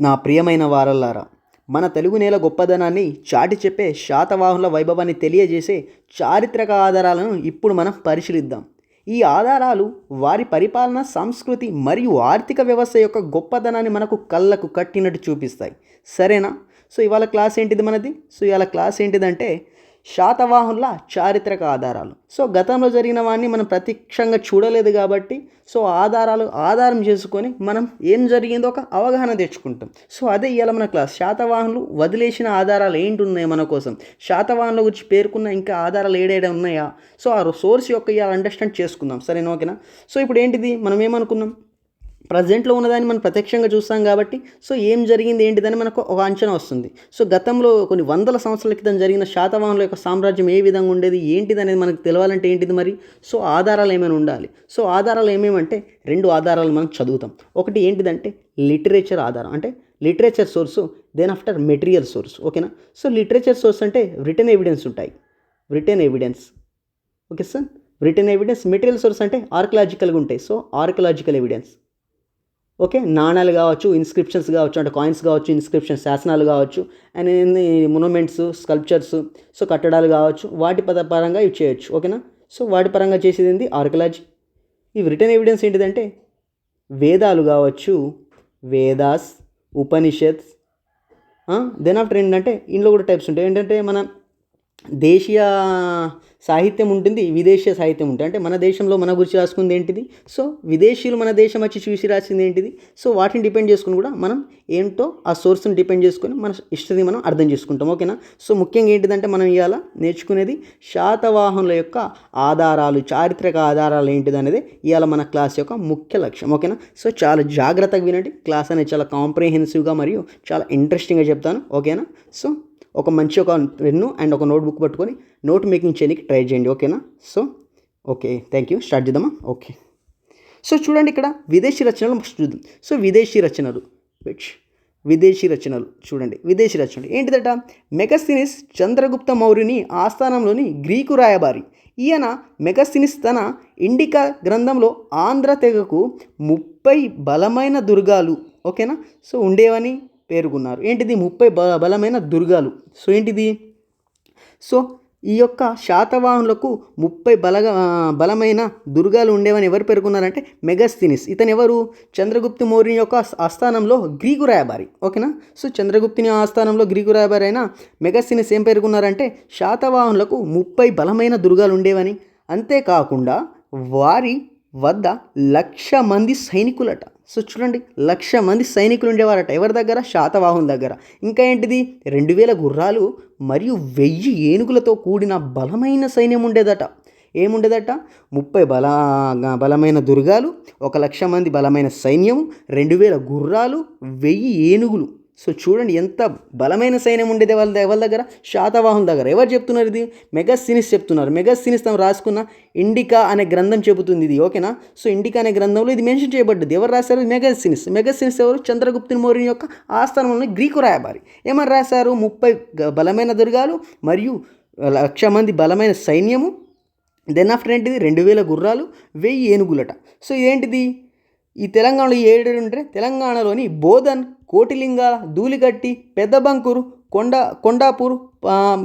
నా ప్రియమైన వారల్లారా మన తెలుగు నేల గొప్పదనాన్ని చాటి చెప్పే శాతవాహనుల వైభవాన్ని తెలియజేసే చారిత్రక ఆధారాలను ఇప్పుడు మనం పరిశీలిద్దాం. ఈ ఆధారాలు వారి పరిపాలన సంస్కృతి మరియు ఆర్థిక వ్యవస్థ యొక్క గొప్పదనాన్ని మనకు కళ్ళకు కట్టినట్టు చూపిస్తాయి. సరేనా? సో ఇవాళ క్లాస్ ఏంటిది మనది? సో ఇవాళ క్లాస్ ఏంటిదంటే శాతవాహనుల చారిత్రక ఆధారాలు. సో గతంలో జరిగిన వాడిని మనం ప్రత్యక్షంగా చూడలేదు కాబట్టి సో ఆధారాలు ఆధారం చేసుకొని మనం ఏం జరిగిందో ఒక అవగాహన తెచ్చుకుంటాం. సో అదే ఇవాళ మన క్లాస్. శాతవాహనులు వదిలేసిన ఆధారాలు ఏంటి ఉన్నాయి మన కోసం? శాతవాహనుల గురించి పేర్కొన్న ఇంకా ఆధారాలు ఏడేడా ఉన్నాయా? సో ఆ సోర్స్ యొక్క ఇవాళ అండర్స్టాండ్ చేసుకుందాం. సరేనా? ఓకేనా? సో ఇప్పుడు ఏంటిది? మనం ఏమనుకున్నాం? ప్రజెంట్లో ఉన్నదాన్ని మనం ప్రత్యక్షంగా చూస్తాం కాబట్టి సో ఏం జరిగింది ఏంటిదని మనకు ఒక అంచనా వస్తుంది. సో గతంలో కొన్ని వందల సంవత్సరాల క్రితం జరిగిన శాతవాహనుల యొక్క సామ్రాజ్యం ఏ విధంగా ఉండేది ఏంటిది అనేది మనకు తెలవాలంటే ఏంటిది మరి? సో ఆధారాలు ఏమైనా ఉండాలి. సో ఆధారాలు ఏమేమంటే రెండు ఆధారాలు మనం చదువుతాం. ఒకటి ఏంటిదంటే లిటరేచర్ ఆధారం. అంటే literature source then after material source. ఓకేనా? సో లిటరేచర్ సోర్స్ అంటే రిటర్న్ ఎవిడెన్స్ ఉంటాయి. Written evidence okay sir? Written evidence material source అంటే ఆర్కలాజికల్గా ఉంటాయి. సో ఆర్కలాజికల్ ఎవిడెన్స్ ఓకే నాణాలు కావచ్చు ఇన్స్క్రిప్షన్స్ కావచ్చు అంటే కాయిన్స్ కావచ్చు ఇన్స్క్రిప్షన్ శాసనాలు కావచ్చు అండ్ మొనుమెంట్స్ స్కల్ప్చర్స్ సో కట్టడాలు కావచ్చు వాటి పద పరంగా ఇవి చేయొచ్చు ఓకేనా? సో వాటి పరంగా చేసేది ఏంది? ఆర్కలాజీ ఈ రిటర్న్ ఎవిడెన్స్ ఏంటిదంటే వేదాలు కావచ్చు వేదాస్ ఉపనిషత్స్ దెన్ ఆఫ్టర్ ఏంటంటే ఇందులో కూడా టైప్స్ ఉంటాయి. ఏంటంటే మన దేశీయ సాహిత్యం ఉంటుంది విదేశీ సాహిత్యం ఉంటుంది. అంటే మన దేశంలో మన గురించి రాసుకుంది ఏంటిది? సో విదేశీయులు మన దేశం వచ్చి చూసి రాసింది ఏంటిది? సో వాటిని డిపెండ్ చేసుకుని కూడా మనం ఏంటో ఆ సోర్స్ని డిపెండ్ చేసుకొని మన ఇష్టది మనం అర్థం చేసుకుంటాం. ఓకేనా? సో ముఖ్యంగా ఏంటిదంటే మనం ఇవాళ నేర్చుకునేది శాతవాహనుల యొక్క ఆధారాలు చారిత్రక ఆధారాలు ఏంటిది అనేది ఇవాళ మన క్లాస్ యొక్క ముఖ్య లక్ష్యం. ఓకేనా? సో చాలా జాగ్రత్తగా వినండి. క్లాస్ అనేది చాలా కాంప్రిహెన్సివ్గా మరియు చాలా ఇంట్రెస్టింగ్గా చెప్తాను. ఓకేనా? సో ఒక మంచి ఒక పెన్ను అండ్ ఒక నోట్బుక్ పట్టుకొని నోట్ మేకింగ్ చేయడానికి ట్రై చేయండి ఓకేనా? So okay thank you. Start చేద్దామా? ఓకే. సో చూడండి ఇక్కడ విదేశీ రచనలు చూద్దాం. సో విదేశీ రచనలు. విచ్ విదేశీ రచనలు. చూడండి. విదేశీ రచనలు. ఏంటిదట? మెగస్థినిస్ చంద్రగుప్త మౌర్యుని ఆస్థానంలోని గ్రీకు రాయబారి. ఈయన మెగస్థినిస్ తన ఇండికా గ్రంథంలో ఆంధ్ర తెగకు ముప్పై బలమైన దుర్గాలు. ఓకేనా? సో ఉండేవని? పేర్కొన్నారు. ఏంటిది? ముప్పై బ బలమైన దుర్గాలు. సో ఏంటిది? సో ఈ యొక్క శాతవాహనులకు ముప్పై బలగా బలమైన దుర్గాలు ఉండేవని ఎవరు పేర్కొన్నారంటే మెగస్థినిస్. ఇతను ఎవరు చంద్రగుప్త మౌర్యుని యొక్క ఆస్థానంలో గ్రీకు రాయబారి. ఓకేనా? సో చంద్రగుప్తుని ఆస్థానంలో గ్రీకు రాయబారి అయిన మెగస్థినిస్ ఏం పేర్కొన్నారంటే శాతవాహనులకు ముప్పై బలమైన దుర్గాలు ఉండేవని. అంతేకాకుండా వారి వద్ద లక్ష మంది సైనికులట. సో చూడండి లక్ష మంది సైనికులు ఉండేవారట. ఎవరి దగ్గర? శాతవాహం దగ్గర. ఇంకా ఏంటిది? రెండు వేల గుర్రాలు మరియు వెయ్యి ఏనుగులతో కూడిన బలమైన సైన్యం ఉండేదట. ఏముండేదట? ముప్పై బల బలమైన దుర్గాలు ఒక లక్ష మంది బలమైన సైన్యము రెండు వేల గుర్రాలు వెయ్యి ఏనుగులు. సో చూడండి ఎంత బలమైన సైన్యం ఉండేది వాళ్ళ ఎవరి దగ్గర? శాతవాహం దగ్గర. ఎవరు చెప్తున్నారు ఇది? మెగస్సినిస్ చెప్తున్నారు. మెగస్సినిస్ తను రాసుకున్న ఇండికా అనే గ్రంథం చెబుతుంది ఇది ఓకేనా? సో ఇండికా అనే గ్రంథంలో ఇది మెన్షన్ చేయబడ్డది. ఎవరు రాశారు? మెగస్సినిస్. మెగస్సినిస్ ఎవరు? చంద్రగుప్తుని మౌర్యుని యొక్క ఆస్థానంలోని గ్రీకు రాయబారి. ఏమని రాశారు? ముప్పై బలమైన దుర్గాలు మరియు లక్ష మంది బలమైన సైన్యము. దెన్ ఆఫ్టర్ ఏంటిది? రెండు వేల గుర్రాలు వెయ్యి ఏనుగులట. సో ఇదేంటిది? ఈ తెలంగాణలో ఏడు ఉంటే తెలంగాణలోని బోధన్ కోటిలింగ ధూళిగట్టి పెద్ద బంకూరు కొండ కొండాపూర్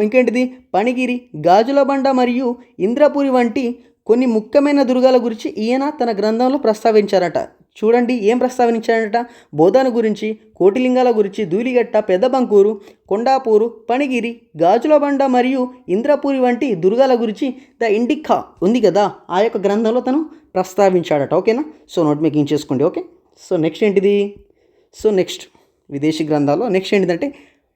ఇంకేంటిది? పనిగిరి గాజులబండ మరియు ఇంద్రపురి వంటి కొన్ని ముఖ్యమైన దుర్గాల గురించి ఈయన తన గ్రంథంలో ప్రస్తావించారట. చూడండి ఏం ప్రస్తావించారట? బోధన గురించి కోటిలింగాల గురించి ధూళిగట్ట పెద్దబంకూరు కొండాపూరు పనిగిరి గాజులబండ మరియు ఇంద్రపూరి వంటి దుర్గాల గురించి ద ఇండికా ఉంది కదా? ఆ యొక్క గ్రంథంలో తను ప్రస్తావించాడట. ఓకేనా? సో నోట్ మేకింగ్ చేసుకోండి. ఓకే? సో నెక్స్ట్ ఏంటిది? సో నెక్స్ట్ విదేశీ గ్రంథాల్లో నెక్స్ట్ ఏంటిదంటే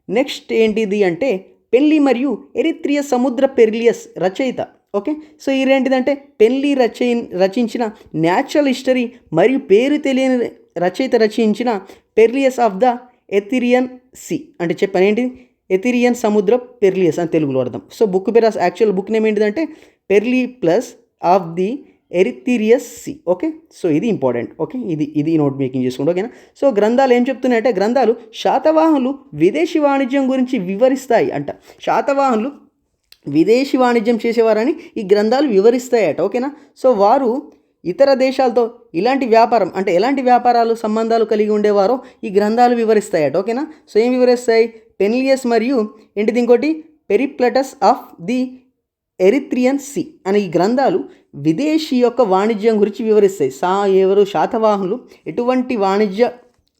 నెక్స్ట్ ఏంటిది అంటే పెళ్ళి మరియు ఎరిత్రియ సముద్ర పెర్లియస్ రచయిత. ఓకే? సో ఇదేంటిదంటే పెళ్ళి రచయి రచించిన న్యాచురల్ హిస్టరీ మరియు పేరు తెలియని రచయిత రచించిన periplus of the Erythraean sea. అంటే చెప్పాను ఏంటి ఎథిరియన్ సముద్ర పెర్లియస్ అని తెలుగులో అర్థం. సో బుక్ పేరు యాక్చువల్ బుక్ నేమ్ ఏంటిదంటే periplus of the Erythraean sea okay so ఇది ఇంపార్టెంట్ ఓకే ఇది ఇది నోట్ మేకింగ్ చేసుకోండి ఓకేనా? సో గ్రంథాలు ఏం చెప్తున్నాయంటే గ్రంథాలు శాతవాహనులు విదేశీ వాణిజ్యం గురించి వివరిస్తాయి అంట. శాతవాహనులు విదేశీ వాణిజ్యం చేసేవారని ఈ గ్రంథాలు వివరిస్తాయట. ఓకేనా? సో వారు ఇతర దేశాలతో ఇలాంటి వ్యాపారం అంటే ఎలాంటి వ్యాపారాలు సంబంధాలు కలిగి ఉండేవారో ఈ గ్రంథాలు వివరిస్తాయట. ఓకేనా? సో ఏం వివరిస్తాయి? పెన్లియస్ మరియు ఏంటిది ఇంకోటి? Periplus of the Erythraean sea అనే ఈ గ్రంథాలు విదేశీ యొక్క వాణిజ్యం గురించి వివరిస్తాయి. సా ఎవరు శాతవాహనులు ఎటువంటి వాణిజ్య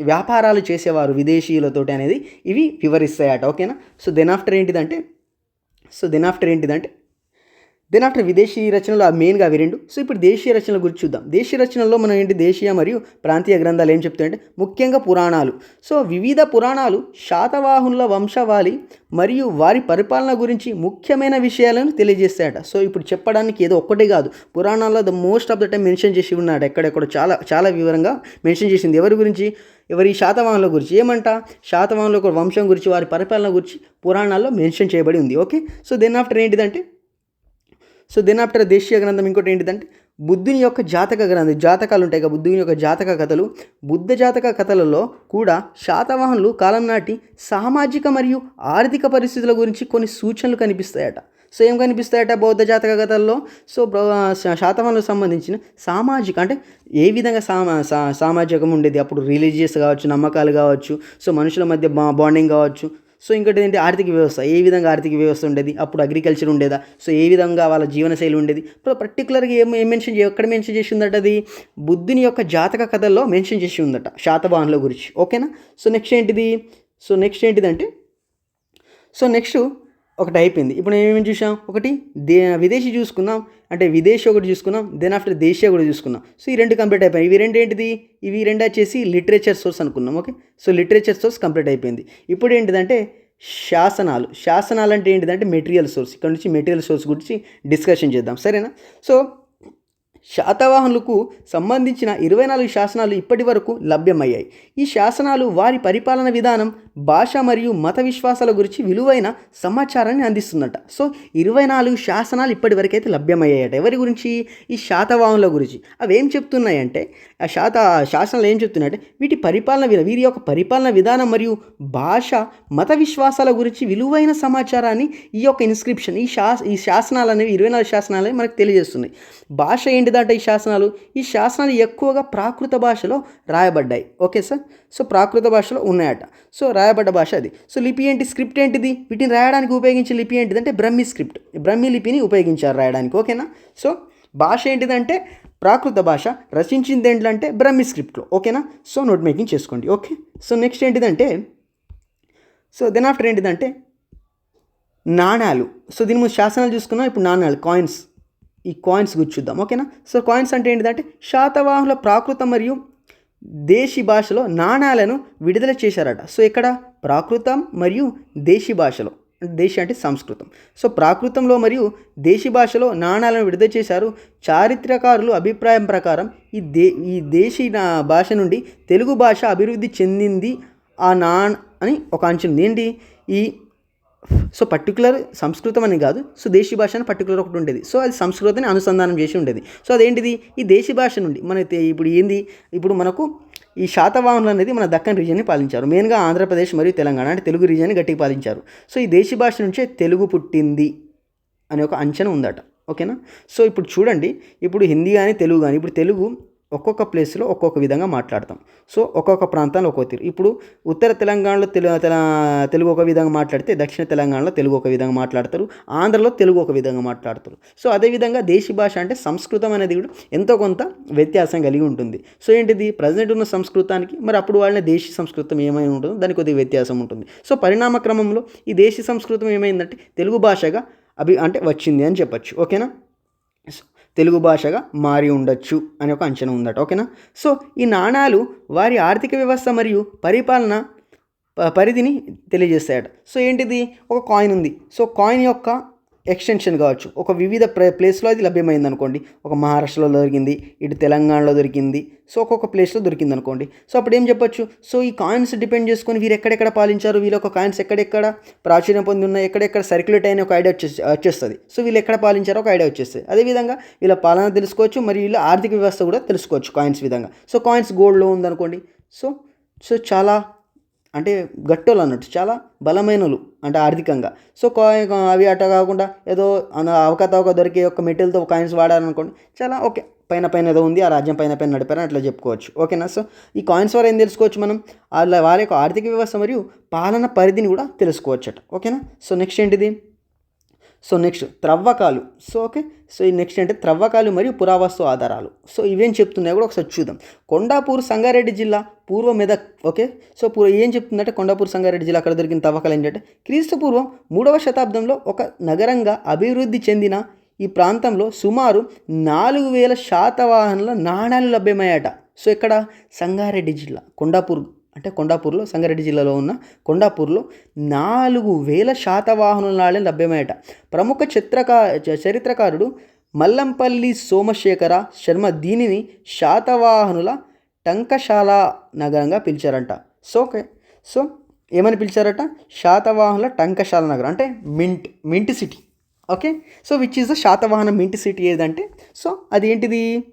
వ్యాపారాలు చేసేవారు విదేశీయులతోటి అనేది ఇవి వివరిస్తాయట. ఓకేనా? సో దెన్ ఆఫ్టర్ ఏంటిదంటే సో దెన్ ఆఫ్టర్ ఏంటిదంటే దెన్ ఆఫ్టర్ విదేశీ రచనలు ఆ మెయిన్గా అవి రెండు సో ఇప్పుడు దేశీయ రచనల గురించి చూద్దాం. దేశీయ రచనల్లో మనం ఏంటి? దేశీయ మరియు ప్రాంతీయ గ్రంథాలు ఏం చెప్తాయంటే ముఖ్యంగా పురాణాలు. సో వివిధ పురాణాలు శాతవాహనుల వంశవాళి మరియు వారి పరిపాలన గురించి ముఖ్యమైన విషయాలను తెలియజేస్తాయట. సో ఇప్పుడు చెప్పడానికి ఏదో ఒక్కటే కాదు. పురాణాల్లో the most of the time mention చేసి ఉన్నాడు. ఎక్కడెక్కడ చాలా చాలా వివరంగా మెన్షన్ చేసింది. ఎవరి గురించి? ఎవరి శాతవాహనుల గురించి. ఏమంట? శాతవాహనుల వంశం గురించి వారి పరిపాలన గురించి పురాణాల్లో మెన్షన్ చేయబడి ఉంది. ఓకే సో దెన్ ఆఫ్టర్ ఏంటిదంటే సో దెన్ ఆఫ్టర్ దేశీయ గ్రంథం ఇంకోటి ఏంటిదంటే బుద్ధుని యొక్క జాతక గ్రంథం జాతకాలు ఉంటాయి కదా బుద్ధుని యొక్క జాతక కథలు. బుద్ధ జాతక కథలలో కూడా శాతవాహనులు కాలం నాటి సామాజిక మరియు ఆర్థిక పరిస్థితుల గురించి కొన్ని సూచనలు కనిపిస్తాయట. సో ఏం కనిపిస్తాయట బౌద్ధ జాతక కథల్లో? సో శాతవాహనులకు సంబంధించిన సామాజిక అంటే ఏ విధంగా సామా సామాజికం ఉండేది? అప్పుడు రిలీజియస్ కావచ్చు నమ్మకాలు కావచ్చు సో మనుషుల మధ్య బా బాండింగ్ కావచ్చు సో ఇంకోటి ఏంటి ఆర్థిక వ్యవస్థ ఏ విధంగా ఆర్థిక వ్యవస్థ ఉండేది? అప్పుడు అగ్రికల్చర్ ఉండేదా? సో ఏ విధంగా వాళ్ళ జీవనశైలి ఉండేది? ఇప్పుడు పర్టికులర్గా ఏం ఏం మెన్షన్ ఎక్కడ మెన్షన్ చేసి ఉందట అది? బుద్ధుని యొక్క జాతక కథల్లో మెన్షన్ చేసి ఉందట శాతవాహనుల గురించి. ఓకేనా సో నెక్స్ట్ ఏంటిది? సో నెక్స్ట్ ఏంటిదంటే సో నెక్స్ట్ ఒకటి అయిపోయింది. ఇప్పుడు ఏమేమి చూసాం ఒకటి దే విదేశీ చూసుకున్నాం అంటే విదేశీ ఒకటి చూసుకున్నాం దెన్ ఆఫ్టర్ దేశీయ కూడా చూసుకున్నాం సో ఈ రెండు కంప్లీట్ అయిపోయాయి ఇవి రెండు ఏంటిది? ఇవి రెండు వచ్చేసి లిటరేచర్ సోర్స్ అనుకున్నాం. Okay so literature source complete అయిపోయింది. ఇప్పుడు ఏంటిదంటే శాసనాలు. శాసనాలు అంటే ఏంటిదంటే మెటీరియల్ సోర్స్ ఇక్కడ నుంచి మెటీరియల్ సోర్స్ గురించి డిస్కషన్ చేద్దాం. సరేనా? సో శాతవాహనులకు సంబంధించిన ఇరవై నాలుగు శాసనాలు ఇప్పటి వరకు లభ్యమయ్యాయి. ఈ శాసనాలు వారి పరిపాలన విధానం భాష మరియు మత విశ్వాసాల గురించి విలువైన సమాచారాన్ని అందిస్తుందట. సో ఇరవై నాలుగు శాసనాలు ఇప్పటి వరకు అయితే లభ్యమయ్యాయట. ఎవరి గురించి? ఈ శాతవాహనుల గురించి. అవి ఏం చెప్తున్నాయంటే ఆ శాత శాసనాలు ఏం చెప్తున్నాయంటే వీటి పరిపాలన విధానం వీరి యొక్క పరిపాలన విధానం మరియు భాష మత విశ్వాసాల గురించి విలువైన సమాచారాన్ని ఈ యొక్క ఇన్స్క్రిప్షన్ ఈ శా ఈ శాసనాలు అనేవి ఇరవై నాలుగు శాసనాలు మనకు తెలియజేస్తున్నాయి. భాష ఏంటి ఏంటిదంటే ఈ శాసనాలు? ఈ శాసనాలు ఎక్కువగా ప్రాకృత భాషలో రాయబడ్డాయి. Okay sir? సో ప్రాకృత భాషలో ఉన్నాయట. సో రాయబడ్డ భాష అది. సో లిపి ఏంటి? స్క్రిప్ట్ ఏంటిది? వీటిని రాయడానికి ఉపయోగించే లిపి ఏంటిదంటే బ్రహ్మి స్క్రిప్ట్. బ్రహ్మి లిపిని ఉపయోగించారు రాయడానికి. ఓకేనా? సో భాష ఏంటిదంటే ప్రాకృత భాష రచించింది ఏంటంటే బ్రహ్మి స్క్రిప్ట్లో. ఓకేనా? సో నోట్ మేకింగ్ చేసుకోండి. ఓకే? సో నెక్స్ట్ ఏంటిదంటే సో దెన్ ఆఫ్టర్ ఏంటిదంటే నాణాలు. సో దీని ముందు శాసనాలు చూసుకున్నాం. ఇప్పుడు నాణాలు కాయిన్స్. ఈ కాయిన్స్ గురించి చూద్దాం ఓకేనా సో కాయిన్స్ అంటే ఏంటిదంటే శాతవాహనుల ప్రాకృత మరియు దేశీ భాషలో నాణాలను విడుదల చేశారట. సో ఇక్కడ ప్రాకృతం మరియు దేశీ భాషలో. దేశీ అంటే సంస్కృతం. సో ప్రాకృతంలో మరియు దేశీ భాషలో నాణాలను విడుదల చేశారు చారిత్రకారులు అభిప్రాయం ప్రకారం ఈ దే ఈ దేశీ నా భాష నుండి తెలుగు భాష అభివృద్ధి చెందింది ఆ నాణ అని ఒక అంచనా ఏంటి? ఈ సో పర్టికులర్ సంస్కృతం అని కాదు సో దేశీ భాష అని పర్టికులర్ ఒకటి ఉండేది. సో అది సంస్కృతిని అనుసంధానం చేసి ఉండేది. సో అదేంటిది? ఈ దేశీ భాష నుండి మన ఇప్పుడు ఏంది? ఇప్పుడు మనకు ఈ శాతవాహనులు అనేది మన దక్కన్ రీజియన్ని పాలించారు. మెయిన్గా ఆంధ్రప్రదేశ్ మరియు తెలంగాణ అంటే తెలుగు రీజియన్ని గట్టిగా పాలించారు. సో ఈ దేశీ భాష నుంచే తెలుగు పుట్టింది అనే ఒక అంచనా ఉందట. ఓకేనా? సో ఇప్పుడు చూడండి. ఇప్పుడు హిందీ కానీ తెలుగు కానీ ఇప్పుడు తెలుగు ఒక్కొక్క ప్లేస్లో ఒక్కొక్క విధంగా మాట్లాడతాం. సో ఒక్కొక్క ప్రాంతాల్లో ఒక్కొక్క తీరు. ఇప్పుడు ఉత్తర తెలంగాణలో తెలు తెలుగు ఒక విధంగా మాట్లాడితే దక్షిణ తెలంగాణలో తెలుగు ఒక విధంగా మాట్లాడతారు. ఆంధ్రలో తెలుగు ఒక విధంగా మాట్లాడతారు. సో అదేవిధంగా దేశీ భాష అంటే సంస్కృతం అనేది కూడా ఎంతో కొంత వ్యత్యాసం కలిగి ఉంటుంది. సో ఏంటిది? ప్రజెంట్ ఉన్న సంస్కృతానికి మరి అప్పుడు వాళ్ళ దేశీ సంస్కృతం ఏమై ఉంటుందో దానికి కొద్దిగా వ్యత్యాసం ఉంటుంది. సో పరిణామ క్రమంలో ఈ దేశీ సంస్కృతం ఏమైందంటే తెలుగు భాషగా అభి అంటే వచ్చింది అని చెప్పచ్చు. ఓకేనా? తెలుగు భాషగా మారి ఉండొచ్చు అని ఒక అంచనా ఉందట ఓకేనా? సో ఈ నాణాలు వారి ఆర్థిక వ్యవస్థ మరియు పరిపాలన ప- పరిధిని తెలియజేస్తాయట. సో ఏంటిది? ఒక కాయిన్ ఉంది. సో కాయిన్ యొక్క ఎక్స్టెన్షన్ కావచ్చు. ఒక వివిధ ప్లేస్లో అది లభ్యమైంది అనుకోండి ఒక మహారాష్ట్రలో దొరికింది ఇటు తెలంగాణలో దొరికింది సో ఒక్కొక్క ప్లేస్లో దొరికింది అనుకోండి సో అప్పుడు ఏం చెప్పొచ్చు? సో ఈ కాయిన్స్ డిపెండ్ చేసుకొని వీరు ఎక్కడెక్కడ పాలించారు? వీళ్ళ ఒక కాయిన్స్ ఎక్కడెక్కడ? ప్రాచుర్యం పొంది ఉన్నాయి ఎక్కడెక్కడ సర్క్యులేట్ అయిన ఒక ఐడియా వచ్చే వచ్చేస్తుంది. సో వీళ్ళు ఎక్కడ పాలించారో ఒక ఐడియా వచ్చేస్తుంది. అదేవిధంగా వీళ్ళ పాలన తెలుసుకోవచ్చు మరియు వీళ్ళ ఆర్థిక వ్యవస్థ కూడా తెలుసుకోవచ్చు కాయిన్స్ విధంగా. సో కాయిన్స్ గోల్డ్లో ఉందనుకోండి. సో సో చాలా అంటే గట్టోళ్ళు అన్నట్టు చాలా బలమైనలు అంటే ఆర్థికంగా. సో కాయిన్ అవి అట్ట కాకుండా ఏదో అవకతవక దొరికే ఒక మెటీరియల్తో కాయిన్స్ వాడారనుకోండి చాలా ఓకే పైన పైన ఏదో ఉంది ఆ రాజ్యం పైన పైన నడిపారని అట్లా చెప్పుకోవచ్చు. ఓకేనా? సో ఈ కాయిన్స్ వారు ఏం తెలుసుకోవచ్చు మనం? వాళ్ళ వారి యొక్క ఆర్థిక వ్యవస్థ మరియు పాలన పరిధిని కూడా తెలుసుకోవచ్చట. ఓకేనా? సో నెక్స్ట్ ఏంటిది? So next త్రవ్వకాలు. So okay. So ఈ నెక్స్ట్ అంటే త్రవ్వకాలు మరియు పురావస్తు ఆధారాలు. సో ఇవేం చెప్తున్నాయో కూడా ఒకసారి చూద్దాం. కొండాపూర్ సంగారెడ్డి జిల్లా పూర్వ మెదక్ ఓకే. సో పూర్వ ఏం చెప్తుందంటే కొండాపూర్ సంగారెడ్డి జిల్లా అక్కడ దొరికిన తవ్వకాలు ఏంటంటే క్రీస్తు పూర్వం మూడవ శతాబ్దంలో ఒక నగరంగా అభివృద్ధి చెందిన ఈ ప్రాంతంలో సుమారు నాలుగు వేల శాతవాహనుల నాణాలు లభ్యమయ్యాట సో ఇక్కడ సంగారెడ్డి జిల్లా కొండాపూర్ అంటే కొండాపూర్లో సంగారెడ్డి జిల్లాలో ఉన్న కొండాపూర్లో నాలుగు వేల శాతవాహనుల నాణ్యం లభ్యమయ్యట. ప్రముఖ చిత్రకా చరిత్రకారుడు మల్లంపల్లి సోమశేఖర శర్మ దీనిని శాతవాహనుల టంకశాల నగరంగా పిలిచారంట. So okay. సో ఏమని పిలిచారట? శాతవాహనుల టంకశాల నగరం అంటే mint mint city. Okay? So which is the Satavahana mint city ఏదంటే సో అది ఏంటిది?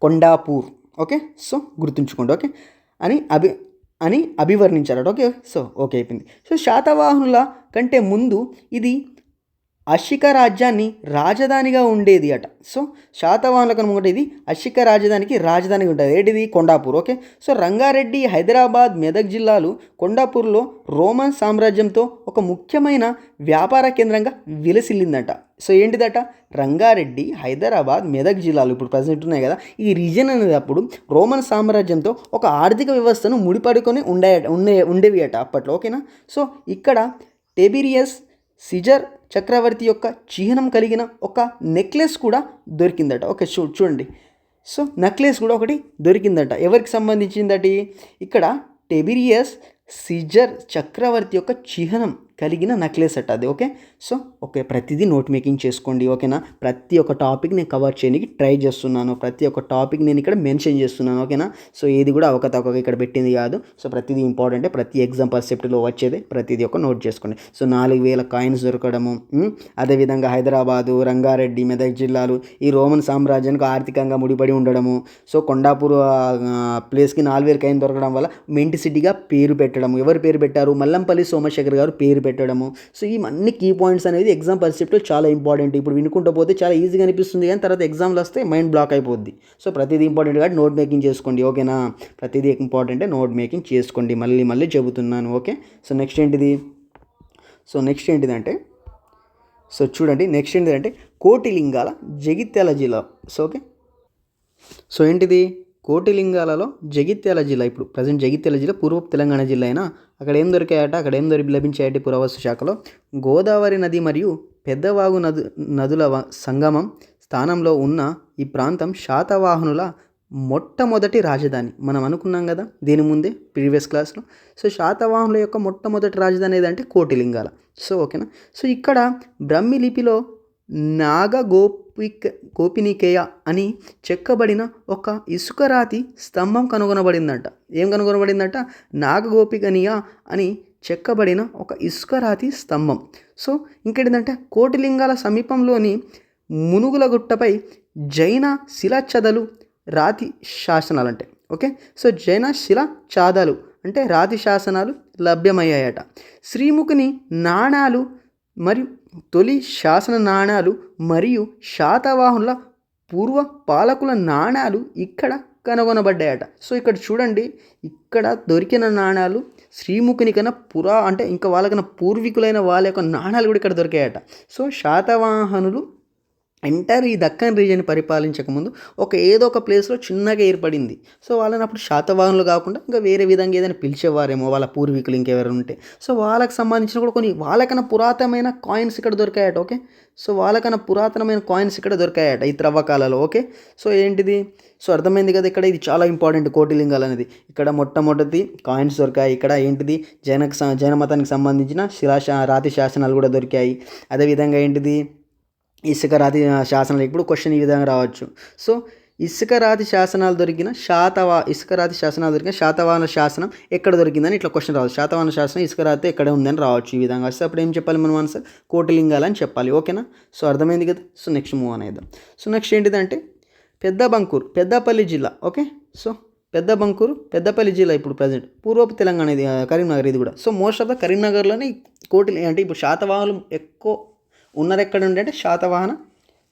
కొండాపూర్. ఓకే? సో గుర్తుంచుకోండి ఓకే? అని అభి అని అభివర్ణించారట ఓకే? సో ఓకే అయిపోయింది. సో శాతవాహనుల కంటే ముందు ఇది అశిక రాజ్యాన్ని రాజధానిగా ఉండేది అట. సో శాతవాహనులకు అనుకుంటే ఇది అశిక రాజధానికి రాజధానిగా ఉంటుంది ఏంటిది? కొండాపూర్. ఓకే? సో రంగారెడ్డి హైదరాబాద్ మెదక్ జిల్లాలు కొండాపూర్లో రోమన్ సామ్రాజ్యంతో ఒక ముఖ్యమైన వ్యాపార కేంద్రంగా విలసిల్లిందట. సో ఏంటిదట? రంగారెడ్డి హైదరాబాద్ మెదక్ జిల్లాలు ఇప్పుడు ప్రజెంట్ ఉన్నాయి కదా. ఈ రీజన్ అనేది అప్పుడు రోమన్ సామ్రాజ్యంతో ఒక ఆర్థిక వ్యవస్థను ముడిపడుకొని ఉండే ఉండే ఉండేవి అట అప్పట్లో. ఓకేనా? సో ఇక్కడ టెబిరియస్ సిజర్ చక్రవర్తి యొక్క చిహ్నం కలిగిన ఒక నెక్లెస్ కూడా దొరికిందట. ఓకే చూ చూడండి. సో నెక్లెస్ కూడా ఒకటి దొరికిందట. ఎవరికి సంబంధించిందటి? ఇక్కడ టెబిరియస్ సిజర్ చక్రవర్తి యొక్క చిహ్నం. కలిగిన నెక్లెస్ అట్ అది ఓకే సో ఓకే ప్రతిదీ నోట్ మేకింగ్ చేసుకోండి ఓకేనా ప్రతి ఒక్క టాపిక్ నేను కవర్ చేయడానికి ట్రై చేస్తున్నాను ప్రతి ఒక్క టాపిక్ నేను ఇక్కడ మెన్షన్ చేస్తున్నాను ఓకేనా సో ఏది కూడా అవకతవక ఇక్కడ పెట్టింది కాదు. సో ప్రతిదీ ఇంపార్టెంటే ప్రతి ఎగ్జామ్ పర్సెప్ట్లో వచ్చేది ప్రతిదీ ఒక నోట్ చేసుకోండి. సో నాలుగు వేల కాయిన్స్ దొరకడము అదేవిధంగా హైదరాబాదు రంగారెడ్డి మెదక్ జిల్లాలు ఈ రోమన్ సామ్రాజ్యానికి ఆర్థికంగా ముడిపడి ఉండడము. సో కొండాపూర్ ప్లేస్కి నాలుగు వేల కాయిన్ దొరకడం వల్ల మెంటి సిటీగా పేరు పెట్టడం ఎవరు పేరు పెట్టారు? మల్లంపల్లి సోమశేఖర్ గారు పేరు పెట్టడము. సో ఈ కీ పాయింట్స్ అనేది ఎగ్జామ్ పర్సెప్ట్లో చాలా ఇంపార్టెంట్ ఇప్పుడు వినుకుంటూ పోతే చాలా ఈజీగా అనిపిస్తుంది కానీ తర్వాత ఎగ్జామ్లు వస్తే మైండ్ బ్లాక్ అయిపోద్ది. సో ప్రతిదీ ఇంపార్టెంట్ కాబట్టి నోట్ మేకింగ్ చేసుకోండి. ఓకేనా ప్రతిదీ ఇంపార్టెంటే నోట్ మేకింగ్ చేసుకోండి. మళ్ళీ మళ్ళీ చెబుతున్నాను. ఓకే సో నెక్స్ట్ ఏంటిది? సో నెక్స్ట్ ఏంటిదంటే సో చూడండి. నెక్స్ట్ ఏంటిదంటే కోటిలింగాల జగిత్యాల జిల్లా. సో ఓకే సో ఏంటిది? కోటిలింగాలలో జగిత్యాల జిల్లా ఇప్పుడు ప్రజెంట్ జగిత్యాల జిల్లా పూర్వపు తెలంగాణ జిల్లా అయినా అక్కడ ఏం దొరికాయట అక్కడ ఏం దొరికి లభించాయట పురావస్తు శాఖలో? గోదావరి నది మరియు పెద్దవాగు నదు నదుల వ- సంగమం స్థానంలో ఉన్న ఈ ప్రాంతం శాతవాహనుల మొట్టమొదటి రాజధాని. మనం అనుకున్నాం కదా దీని ముందే ప్రీవియస్ క్లాస్లో. సో శాతవాహనుల యొక్క మొట్టమొదటి రాజధాని ఏదంటే కోటిలింగాల. సో ఓకేనా? సో ఇక్కడ బ్రహ్మి లిపిలో నాగగోప్ నాగగోపిక గోపినికేయ అని చెక్కబడిన ఒక ఇసుకరాతి స్తంభం కనుగొనబడిందంట. ఏం కనుగొనబడిందంట? నాగగోపికనియ అని చెక్కబడిన ఒక ఇసుకరాతి స్తంభం. సో ఇంకేంటంటే కోటిలింగాల సమీపంలోని మునుగుల గుట్టపై జైన శిలాచదలు రాతి శాసనాలు అంటే ఓకే? సో జైన శిల చాదాలు అంటే రాతి శాసనాలు లభ్యమయ్యాయట. శ్రీముఖుని నాణాలు మరియు తొలి శాసన నాణాలు మరియు శాతవాహనుల పూర్వ పాలకుల నాణాలు ఇక్కడ కనుగొనబడ్డాయట. సో ఇక్కడ చూడండి. ఇక్కడ దొరికిన నాణాలు శ్రీముఖుని కన్నా పురా అంటే ఇంకా వాళ్ళకన్నా పూర్వీకులైన వాళ్ళ యొక్క నాణాలు కూడా ఇక్కడ దొరికాయట. సో శాతవాహనులు ఎంటైర్ ఈ దక్కన్ రీజియన్ పరిపాలించకముందు ఒక ఏదో ఒక ప్లేస్లో చిన్నగా ఏర్పడింది. సో వాళ్ళని అప్పుడు శాతవాహనులు కాకుండా ఇంకా వేరే విధంగా ఏదైనా పిలిచేవారేమో వాళ్ళ పూర్వీకులు ఇంకెవరైనా ఉంటే. సో వాళ్ళకి సంబంధించిన కూడా కొన్ని వాళ్ళకన్నా పురాతనమైన కాయిన్స్ ఇక్కడ దొరికాయట ఓకే సో వాళ్ళకన్నా పురాతనమైన కాయిన్స్ ఇక్కడ దొరికాయట ఈ త్రవ్వకాలలో ఓకే సో ఏంటిది? సో అర్థమైంది కదా ఇక్కడ ఇది చాలా ఇంపార్టెంట్ కోటిలింగాలు అనేది. ఇక్కడ మొట్టమొదటి కాయిన్స్ దొరికాయి. ఇక్కడ ఏంటిది? జైనకు జైన మతానికి సంబంధించిన శిలాశా రాతి శాసనాలు కూడా దొరికాయి. అదేవిధంగా ఏంటిది? ఇసుక రాతి శాసనాలు ఇప్పుడు క్వశ్చన్ ఈ విధంగా రావచ్చు. సో ఇసుక రాతి శాసనాలు దొరికిన శాతవా ఇసుక రాతి శాసనాలు దొరికిన శాతవాహన శాసనం ఎక్కడ దొరికిందని ఇట్లా క్వశ్చన్ రావచ్చు. శాతవాహన శాసనం ఇసుక రాతి ఎక్కడ ఉందని రావచ్చు ఈ విధంగా. వస్తే అప్పుడు ఏం చెప్పాలి మనం ఆన్సర్ కోటిలింగాలు అని చెప్పాలి. ఓకేనా సో అర్థమైంది కదా? సో నెక్స్ట్ మూవ్ అనేద్దాం సో నెక్స్ట్ ఏంటిదంటే పెద్ద బంకూరు పెద్దపల్లి జిల్లా. ఓకే సో పెద్ద బంకూరు పెద్దపల్లి జిల్లా ఇప్పుడు ప్రజెంట్ పూర్వపు తెలంగాణ ఇది కరీంనగర్ ఇది కూడా. సో మోస్ట్ ఆఫ్ ద కరీంనగర్లోనే కోటి అంటే ఇప్పుడు శాతవాహనం ఎక్కువ ఉన్నారు ఎక్కడ ఉండే అంటే Satavahana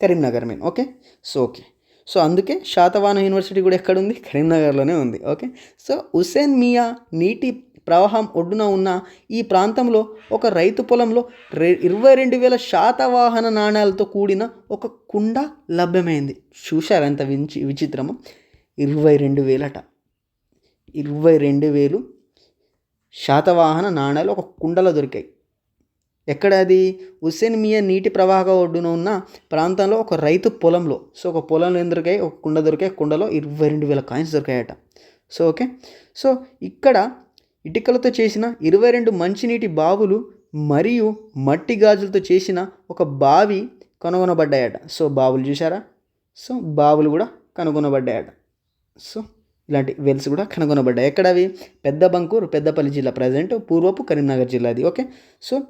Karimnagar main okay so okay so అందుకే శాతవాహన యూనివర్సిటీ కూడా ఎక్కడ ఉంది కరీంనగర్లోనే ఉంది ఓకే సో హుసేన్ మియా నీటి ప్రవాహం ఒడ్డున ఉన్న ఈ ప్రాంతంలో ఒక రైతు పొలంలో రె ఇరవై రెండు వేల శాతవాహన నాణ్యాలతో కూడిన ఒక కుండ లభ్యమైంది. చూశారు ఎంత విచి విచిత్రమో? ఇరవై రెండు వేలట. ఇరవై రెండు వేలు శాతవాహన నాణ్యాలు ఒక కుండలో దొరికాయి. ఎక్కడ అది హుస్సేన్ మియా నీటి ప్రవాహ ఒడ్డున ఉన్న ప్రాంతంలో ఒక రైతు పొలంలో. సో ఒక పొలంలో ఏం దొరికాయి? ఒక కుండ దొరికాయి. కుండలో ఇరవై రెండు వేల కాయిన్స్ దొరికాయట. So okay. సో ఇక్కడ ఇటుకలతో చేసిన ఇరవై రెండు మంచినీటి బావులు మరియు మట్టి గాజులతో చేసిన ఒక బావి కనుగొనబడ్డాయట. సో బావులు చూసారా సో బావులు కూడా కనుగొనబడ్డాయట. సో ఇలాంటి వెల్స్ కూడా కనుగొనబడ్డాయి. ఎక్కడ అవి పెద్ద బంకూరు పెద్దపల్లి జిల్లా ప్రజెంట్ పూర్వపు కరీంనగర్ జిల్లాది. ఓకే. సో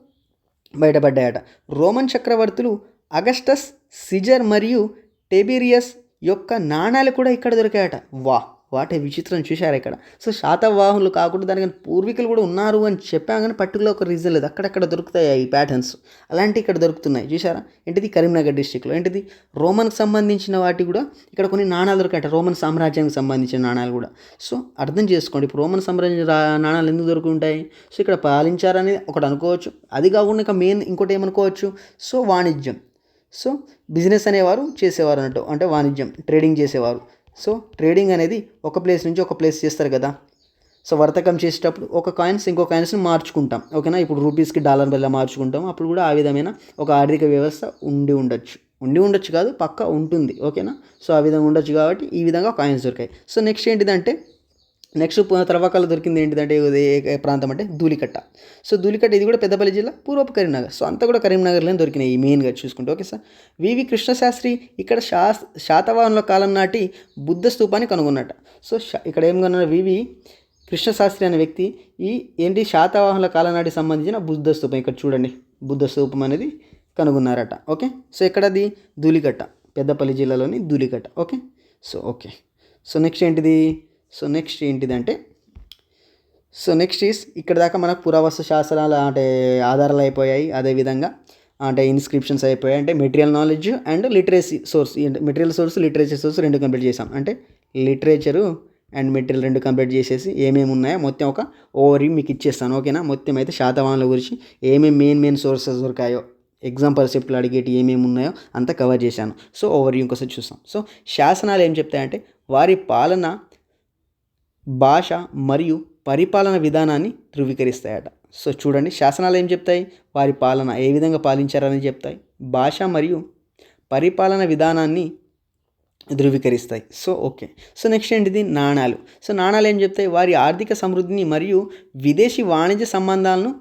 బయటపడ్డాయట. రోమన్ చక్రవర్తులు అగస్టస్ సిజర్ మరియు టెబీరియస్ యొక్క నాణాలు కూడా ఇక్కడ దొరికాయట. వా వాటే విచిత్రం చూశారు ఇక్కడ. సో శాతవాహనులు కాకుండా దానికి పూర్వీకులు కూడా ఉన్నారు అని చెప్పాం కానీ పర్టికులర్ ఒక రీజన్ లేదు. అక్కడక్కడ దొరుకుతాయి ఈ ప్యాటర్న్స్ అలాంటి ఇక్కడ దొరుకుతున్నాయి. చూసారా ఏంటిది? కరీంనగర్ డిస్టిక్లో ఏంటిది? రోమన్కి సంబంధించిన వాటి కూడా ఇక్కడ కొన్ని నాణాలు దొరికాయట రోమన్ సామ్రాజ్యానికి సంబంధించిన నాణాలు కూడా. సో అర్థం చేసుకోండి. ఇప్పుడు రోమన్ సామ్రాజ్య నాణాలు ఎందుకు దొరుకుంటాయి సో ఇక్కడ పాలించారని ఒకటి అనుకోవచ్చు. అది కాకుండా ఇంకా మెయిన్ ఇంకోటి ఏమనుకోవచ్చు? సో వాణిజ్యం. సో బిజినెస్ అనేవారు చేసేవారు అన్నట్టు. అంటే వాణిజ్యం ట్రేడింగ్ చేసేవారు. సో ట్రేడింగ్ అనేది ఒక ప్లేస్ నుంచి ఒక ప్లేస్ చేస్తారు కదా. సో వర్తకం చేసేటప్పుడు ఒక కాయిన్స్ ఇంకో కాయిన్స్ని మార్చుకుంటాం. ఓకేనా? ఇప్పుడు రూపీస్కి డాలర్ వల్ల మార్చుకుంటాం. అప్పుడు కూడా ఆ విధమైన ఒక ఆర్థిక వ్యవస్థ ఉండి ఉండొచ్చు. ఉండి ఉండొచ్చు కాదు పక్క ఉంటుంది. ఓకేనా? సో ఆ విధంగా ఉండొచ్చు కాబట్టి ఈ విధంగా కాయిన్స్ దొరికాయి. సో నెక్స్ట్ ఏంటిదంటే నెక్స్ట్ తర్వాకాలు దొరికింది ఏంటిదంటే ఏ- ప్రాంతం అంటే ధూళికట్ట. సో ధూలికట్ట ఇది కూడా పెద్దపల్లి జిల్లా పూర్వపు కరీంనగర్. సో అంతా కూడా కరీంనగర్లోనే దొరికినాయి మెయిన్గా చూసుకుంటే. Okay sir? వివి కృష్ణశాస్త్రి ఇక్కడ శా శాతవాహనుల కాలం నాటి బుద్ధ స్తూపాన్ని కనుగొన్నట. సో ఇక్కడ ఏం కన్నా వివి కృష్ణశాస్త్రి అనే వ్యక్తి ఈ ఏంటి శాతవాహనుల కాలం నాటికి సంబంధించిన బుద్ధ స్తూపం ఇక్కడ చూడండి. బుద్ధ స్తూపం అనేది కనుగొన్నారట. ఓకే? సో ఎక్కడది? ధూళికట్ట. పెద్దపల్లి జిల్లాలోని Dhulikatta. Okay? So okay. So next ఏంటిది? సో నెక్స్ట్ ఏంటిదంటే సో నెక్స్ట్ ఈస్ ఇక్కడ దాకా మనకు పురావస్తు శాస్త్రాలు అంటే ఆధారాలు అయిపోయాయి. అదేవిధంగా అంటే ఇన్స్క్రిప్షన్స్ అయిపోయాయి. అంటే material knowledge and literacy source material source literature source రెండు కంప్లీట్ చేసాం అంటే లిటరేచరు అండ్ మెటీరియల్ రెండు కంప్లీట్ చేసేసి ఏమేమి ఉన్నాయో మొత్తం ఒక ఓవర్ మీకు ఇచ్చేస్తాను. ఓకేనా? మొత్తం అయితే శాతవాహనుల గురించి ఏమేమి మెయిన్ మెయిన్ సోర్సెస్ దొరికాయో ఎగ్జామ్ పరిస్థితులు అడిగేటి ఏమేమి ఉన్నాయో అంతా కవర్ చేశాను. సో ఓవర్ ఇంకోసారి చూస్తాం. సో శాసనాలు ఏం చెప్తాయంటే వారి పాలన భాష మరియు పరిపాలన విధానాన్ని ధృవీకరిస్తాయట. సో చూడండి శాసనాలు ఏం చెప్తాయి? వారి పాలన ఏ విధంగా పాలించారని చెప్తాయి. భాష మరియు పరిపాలన విధానాన్ని ధృవీకరిస్తాయి. So okay. సో నెక్స్ట్ ఏంటిది? నాణాలు. సో నాణాలు ఏం చెప్తాయి? వారి ఆర్థిక సమృద్ధిని మరియు విదేశీ వాణిజ్య సంబంధాలను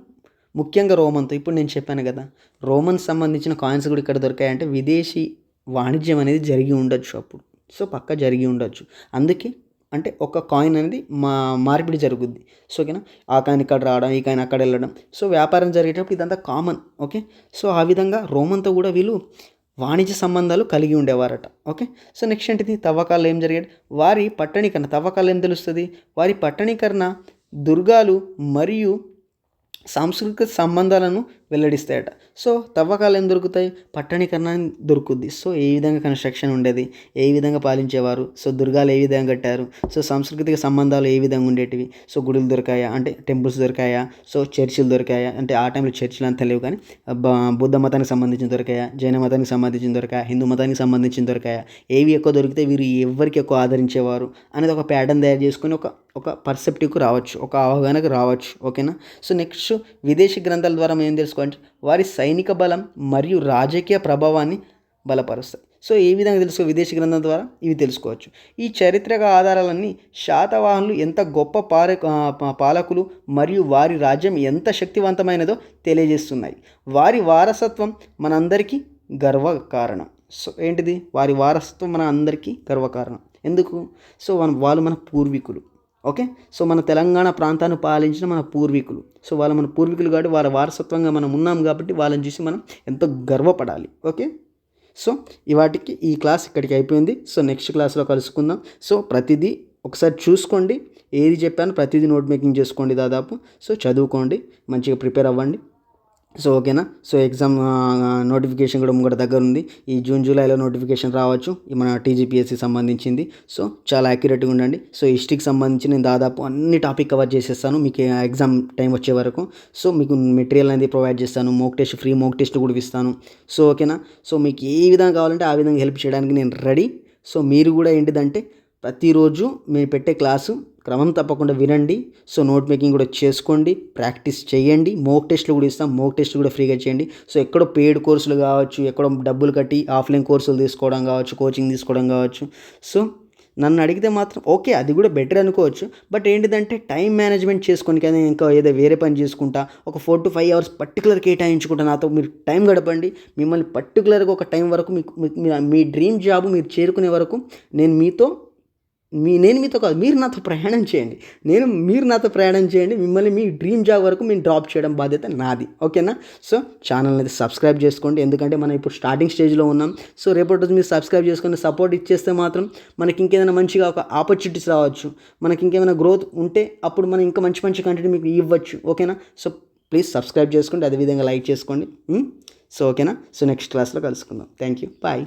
ముఖ్యంగా రోమన్తో ఇప్పుడు నేను చెప్పాను కదా రోమన్ సంబంధించిన కాయిన్స్ కూడా ఇక్కడ దొరికాయంటే విదేశీ వాణిజ్యం అనేది జరిగి ఉండొచ్చు అప్పుడు. సో పక్క జరిగి ఉండొచ్చు. అందుకే అంటే ఒక కాయిన్ అనేది మా మార్పిడి జరుగుద్ది. సో ఓకేనా? ఆ కాయిన్ ఇక్కడ రావడం ఈ కాయిన్ అక్కడ వెళ్ళడం. సో వ్యాపారం జరిగేటప్పుడు ఇదంతా కామన్ ఓకే? సో ఆ విధంగా రోమన్తో కూడా వీళ్ళు వాణిజ్య సంబంధాలు కలిగి ఉండేవారట ఓకే? సో నెక్స్ట్ ఏంటిది? తవ్వకాలు ఏం జరిగాయి వారి పట్టణీకరణ. తవ్వకాలు ఏం తెలుస్తుంది? వారి పట్టణీకరణ దుర్గాలు మరియు సాంస్కృతిక సంబంధాలను వెల్లడిస్తాయట. సో తవ్వకాలు ఏం దొరుకుతాయి? పట్టణీకరణ దొరుకుద్ది. సో ఏ విధంగా కన్స్ట్రక్షన్ ఉండేది? ఏ విధంగా పాలించేవారు? సో దుర్గాలు ఏ విధంగా కట్టారు? సో సాంస్కృతిక సంబంధాలు ఏ విధంగా ఉండేటివి? సో గుడులు దొరికాయా? అంటే టెంపుల్స్ దొరికాయా? సో చర్చిలు దొరికాయా? అంటే ఆ టైంలో చర్చిలు అంత లేవు కానీ బుద్ధ మతానికి సంబంధించిన దొరికాయా? జైన మతానికి సంబంధించిన దొరికాయా? హిందూ మతానికి సంబంధించిన దొరికాయా? ఏవి ఎక్కువ దొరికితే వీరు ఎవరికి ఎక్కువ ఆదరించేవారు? అనేది ఒక ప్యాటర్న్ తయారు చేసుకొని ఒక ఒక పర్సెప్టివ్కు రావచ్చు. ఒక అవగాహనకు రావచ్చు. ఓకేనా? సో నెక్స్ట్ విదేశీ గ్రంథాల ద్వారా మేము ఏం తెలుసుకోవాలి వారి సైనిక బలం మరియు రాజకీయ ప్రభావాన్ని బలపరుస్తాయి. సో ఏ విధంగా తెలుసుకో విదేశీ గ్రంథం ద్వారా? ఇవి తెలుసుకోవచ్చు. ఈ చారిత్రక ఆధారాలన్నీ శాతవాహనులు ఎంత గొప్ప పార పాలకులు మరియు వారి రాజ్యం ఎంత శక్తివంతమైనదో తెలియజేస్తున్నాయి. వారి వారసత్వం మనందరికీ గర్వకారణం. సో ఏంటిది? వారి వారసత్వం మన అందరికీ గర్వకారణం. ఎందుకు? సో వాళ్ళు మన పూర్వీకులు. ఓకే? సో మన తెలంగాణ ప్రాంతాన్ని పాలించిన మన పూర్వీకులు. సో వాళ్ళు మన పూర్వీకులు కాబట్టి వాళ్ళ వారసత్వంగా మనం ఉన్నాం కాబట్టి వాళ్ళని చూసి మనం ఎంతో గర్వపడాలి. ఓకే? సో ఇవాటికి ఈ క్లాస్ ఇక్కడికి అయిపోయింది. సో నెక్స్ట్ క్లాస్లో కలుసుకుందాం. సో ప్రతిదీ ఒకసారి చూసుకోండి. ఏది చెప్పాను ప్రతిదీ నోట్ మేకింగ్ చేసుకోండి దాదాపు. సో చదువుకోండి. మంచిగా ప్రిపేర్ అవ్వండి. సో ఓకేనా? సో ఎగ్జామ్ నోటిఫికేషన్ కూడా ముంగట దగ్గర ఉంది ఈ జూన్ జూలైలో నోటిఫికేషన్ రావచ్చు. మన టీజీపీఎస్సి సంబంధించింది. సో చాలా యాక్యురేట్గా ఉండండి. సో హిస్టరీకి సంబంధించి నేను దాదాపు అన్ని టాపిక్ కవర్ చేసేస్తాను. మీకు ఎగ్జామ్ టైం వచ్చే వరకు. సో మీకు మెటీరియల్ అనేది ప్రొవైడ్ చేస్తాను. Mock test free mock test కూడా ఇస్తాను. సో ఓకేనా? సో మీకు ఏ విధంగా కావాలంటే ఆ విధంగా హెల్ప్ చేయడానికి నేను రెడీ. సో మీరు కూడా ఏంటిదంటే ప్రతిరోజు మేము పెట్టే క్లాసు క్రమం తప్పకుండా వినండి. సో నోట్ మేకింగ్ కూడా చేసుకోండి. ప్రాక్టీస్ చేయండి. మోక్ టెస్ట్లు కూడా ఇస్తాం. మోక్ టెస్ట్లు కూడా ఫ్రీగా చేయండి. సో ఎక్కడో పెయిడ్ కోర్సులు కావచ్చు ఎక్కడో డబ్బులు కట్టి ఆఫ్లైన్ కోర్సులు తీసుకోవడం కావచ్చు కోచింగ్ తీసుకోవడం కావచ్చు. సో నన్ను అడిగితే మాత్రం ఓకే అది కూడా బెటర్ అనుకోవచ్చు. బట్ ఏంటిదంటే టైం మేనేజ్మెంట్ చేసుకొని కానీ ఇంకా ఏదో వేరే పని చేసుకుంటా ఒక four to five hours particular కేటాయించుకుంటా నాతో మీరు టైం గడపండి. మిమ్మల్ని పర్టికులర్గా ఒక టైం వరకు మీకు మీ డ్రీమ్ జాబ్ మీరు చేరుకునే వరకు నేను మీతో మీ నేను మీతో కాదు మీరు నాతో ప్రయాణం చేయండి. నేను మీరు నాతో ప్రయాణం చేయండి మిమ్మల్ని మీ డ్రీమ్ జాబ్ వరకు మేము డ్రాప్ చేయడం బాధ్యత నాది. ఓకేనా? సో ఛానల్ అయితే సబ్స్క్రైబ్ చేసుకోండి. ఎందుకంటే మనం ఇప్పుడు స్టార్టింగ్ స్టేజ్లో ఉన్నాం. సో రేపటి రోజు మీరు సబ్స్క్రైబ్ చేసుకొని సపోర్ట్ ఇచ్చేస్తే మాత్రం మనకి ఇంకేదైనా మంచిగా ఒక ఆపర్చునిటీస్ రావచ్చు. మనకి ఇంకేమైనా గ్రోత్ ఉంటే అప్పుడు మనం ఇంకా మంచి మంచి కంటెంట్ మీకు ఇవ్వచ్చు. ఓకేనా? సో ప్లీజ్ సబ్స్క్రైబ్ చేసుకోండి. అదేవిధంగా లైక్ చేసుకోండి. సో ఓకేనా? సో నెక్స్ట్ క్లాస్లో కలుసుకుందాం. Thank you bye.